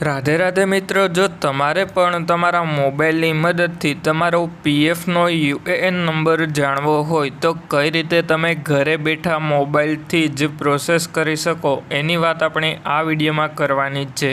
રાધે રાધે મિત્રો, જો તમારે પણ તમારા મોબાઈલની મદદથી તમારો પીએફનો યુએએન નંબર જાણવો હોય, તો કઈ રીતે તમે ઘરે બેઠા મોબાઈલથી જ પ્રોસેસ કરી શકો? એની વાત આપણે આ વિડીયોમાં કરવાની છે.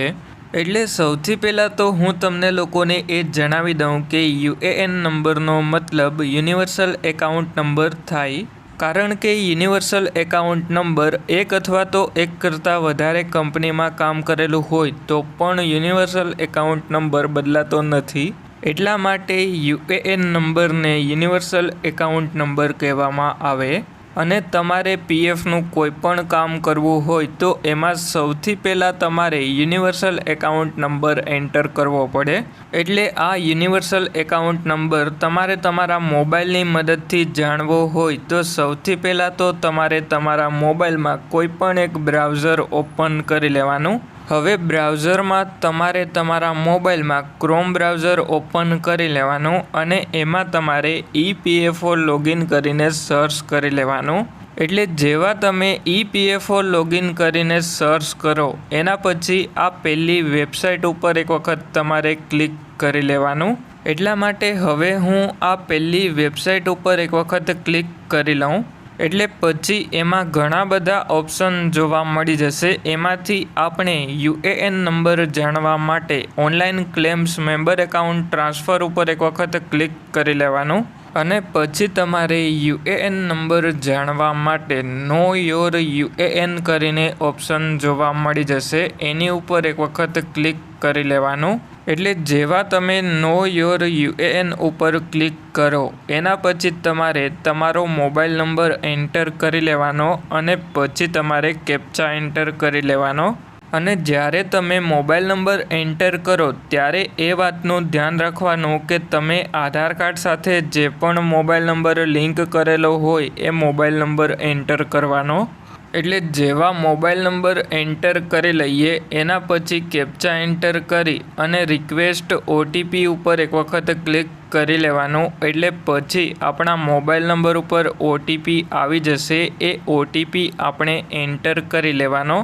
એટલે સૌથી પહેલાં તો હું તમને લોકોને એ જણાવી દઉં કે યુએએન નંબરનો મતલબ યુનિવર્સલ એકાઉન્ટ નંબર થાય કારણ કે યુનિવર્સલ એકાઉન્ટ નંબર એક અથવા તો એક કરતાં વધારે કંપનીમાં કામ કરેલું હોય, તો પણ યુનિવર્સલ એકાઉન્ટ નંબર બદલાતો નથી. એટલા માટે યુએએન નંબરને યુનિવર્સલ એકાઉન્ટ નંબર કહેવામાં આવે. અને તમારે પીએફનું કોઈ પણ કામ કરવું હોય તો એમાં સૌથી પહેલાં તમારે યુનિવર્સલ એકાઉન્ટ નંબર એન્ટર કરવો પડે. એટલે આ યુનિવર્સલ એકાઉન્ટ નંબર તમારે તમારા મોબાઈલની મદદથી જાણવો હોય તો સૌથી પહેલાં તો તમારે તમારા મોબાઈલમાં કોઈ પણ એક બ્રાઉઝર ઓપન કરી લેવાનું. હવે બ્રાઉઝરમાં તમારે તમારા મોબાઈલમાં ક્રોમ બ્રાઉઝર ઓપન કરી લેવાનું અને એમાં તમારે ઈપીએફઓ લોગિન કરીને સર્ચ કરી લેવાનું. એટલે જેવા તમે ઈપીએફઓ લોગિન કરીને સર્ચ કરો, એના પછી આ પહેલી વેબસાઇટ ઉપર એક વખત તમારે ક્લિક કરી લેવાનું. એટલા માટે હવે હું આ પહેલી વેબસાઇટ ઉપર એક વખત ક્લિક કરી લઉં. એટલે પછી એમાં ઘણા બધા ઓપ્શન જોવા મળી જશે. એમાંથી આપણે યુએએન નંબર જાણવા માટે online claims member account transfer ઉપર એક વખત ક્લિક કરી લેવાનું. અને પછી તમારે યુએએન નંબર જાણવા માટે નો યોર યુએએન કરીને ઓપ્શન જોવા મળી જશે. એની ઉપર એક વખત ક્લિક કરી લેવાનું. એટલે જેવા તમે નો યોર યુએએન ઉપર ક્લિક કરો, એના પછી તમારે તમારો મોબાઈલ નંબર એન્ટર કરી લેવાનો અને પછી તમારે કેપ્ચા એન્ટર કરી લેવાનો. અને જ્યારે તમે મોબાઈલ નંબર એન્ટર કરો, ત્યારે એ વાતનું ધ્યાન રાખવાનું કે તમે આધાર કાર્ડ સાથે જે પણ મોબાઈલ નંબર લિંક કરેલો હોય, એ મોબાઈલ નંબર એન્ટર કરવાનો. એટલે જેવા મોબાઈલ નંબર એન્ટર કરી લઈએ, એના પછી કેપ્ચા એન્ટર કરી અને રિક્વેસ્ટ ઓટીપી ઉપર એક વખત ક્લિક કરી લેવાનું. એટલે પછી આપણા મોબાઈલ નંબર ઉપર ઓટીપી આવી જશે, એ ઓટીપી આપણે એન્ટર કરી લેવાનો.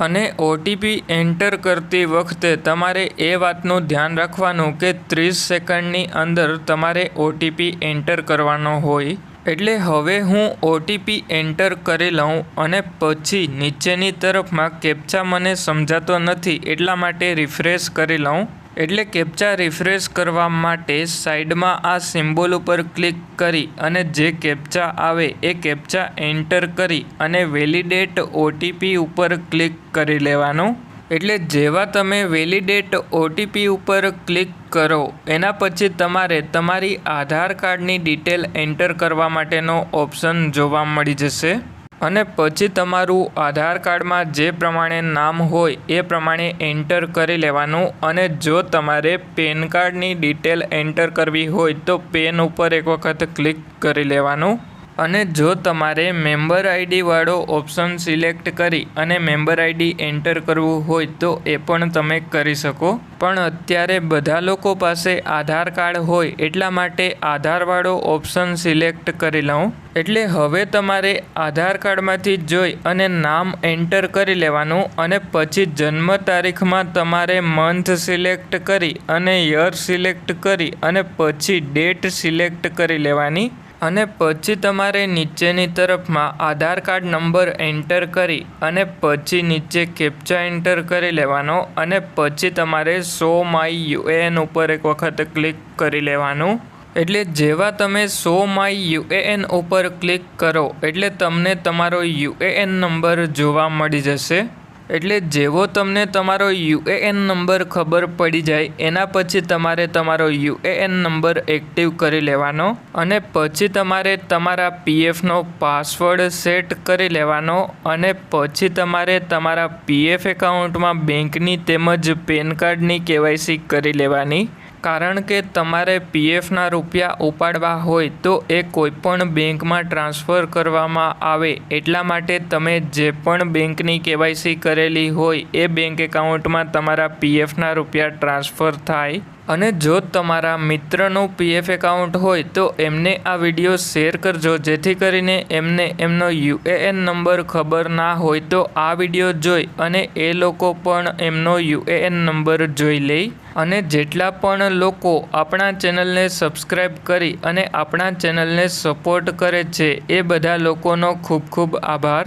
અને ઓટીપી એન્ટર કરતી વખતે તમારે એ વાતનું ધ્યાન રાખવાનું કે ત્રીસ સેકન્ડની અંદર તમારે ઓટીપી એન્ટર કરવાનો હોય. એટલે હવે હું ઓટીપી એન્ટર કરી લઉં અને પછી નીચેની તરફમાં કેપ્ચા મને સમજાતો નથી એટલા માટે રિફ્રેશ કરી લઉં. એટલે કેપ્ચા રિફ્રેશ કરવા માટે સાઈડમાં આ સિમ્બોલ ઉપર ક્લિક કરી અને જે કેપ્ચા આવે એ કેપ્ચા એન્ટર કરી અને વેલિડેટ ઓટીપી ઉપર ક્લિક કરી લેવાનું. એટલે જેવા તમે વેલિડેટ ઓટીપી ઉપર ક્લિક કરો, એના પછી તમારે તમારી આધાર કાર્ડની ડિટેલ એન્ટર કરવા માટેનો ઓપ્શન જોવા મળી જશે. અને પછી તમારું આધાર કાર્ડમાં જે પ્રમાણે નામ હોય એ પ્રમાણે એન્ટર કરી લેવાનું અને જો તમારે પેન કાર્ડની ડિટેલ એન્ટર કરવી હોય તો પેન ઉપર એક વખત ક્લિક કરી લેવાનું. અને જો તમારે મેમ્બર આઈડીવાળો ઓપ્શન સિલેક્ટ કરી અને મેમ્બર આઈડી એન્ટર કરવું હોય તો એ પણ તમે કરી શકો. પણ અત્યારે બધા લોકો પાસે આધાર કાર્ડ હોય એટલા માટે આધારવાળો ઓપ્શન સિલેક્ટ કરી લઉં. એટલે હવે તમારે આધાર કાર્ડમાંથી જોઈ અને નામ એન્ટર કરી લેવાનું અને પછી જન્મ તારીખમાં તમારે મંથ સિલેક્ટ કરી અને યર સિલેક્ટ કરી અને પછી ડેટ સિલેક્ટ કરી લેવાની. અને પછી તમારે નીચેની તરફમાં આધાર કાર્ડ નંબર એન્ટર કરી અને પછી નીચે કેપ્ચા એન્ટર કરી લેવાનો અને પછી તમારે સો માય યુએએન ઉપર એક વખત ક્લિક કરી લેવાનું. એટલે જેવા તમે સો માય યુએએન ઉપર ક્લિક કરો એટલે તમને તમારો યુએએન નંબર જોવા મળી જશે. એટલે જેવો તમને તમારો યુએએન નંબર ખબર પડી જાય, એના પછી તમારે તમારો યુએએન નંબર એક્ટિવ કરી લેવાનો અને પછી તમારે તમારા પીએફનો પાસવર્ડ સેટ કરી લેવાનો અને પછી તમારે તમારા પીએફ એકાઉન્ટમાં બેંકની તેમજ પેન કાર્ડની કેવાયસી કરી લેવાની. કારણ કે તમારે પીએફના રૂપિયા ઉપાડવા હોય તો એ કોઈપણ બેંકમાં ટ્રાન્સફર કરવામાં આવે. એટલા માટે તમે જે પણ બેંકની કેવાયસી કરેલી હોય એ બેંક એકાઉન્ટમાં તમારા પીએફના રૂપિયા ટ્રાન્સફર થાય. અને જો તમારા મિત્રનું પીએફ એકાઉન્ટ હોય તો એમને આ વીડિયો શેર કરજો. જેથી કરીને એમને એમનો યુએએન નંબર ખબર ના હોય તો આ વીડિયો જોઈ અને એ લોકો પણ એમનો યુએએન નંબર જોઈ લે. અને જેટલા પણ લોકો આપણા ચેનલને સબસ્ક્રાઈબ કરી અને આપણા ચેનલને સપોર્ટ કરે છે, એ બધા લોકોનો ખૂબ ખૂબ આભાર.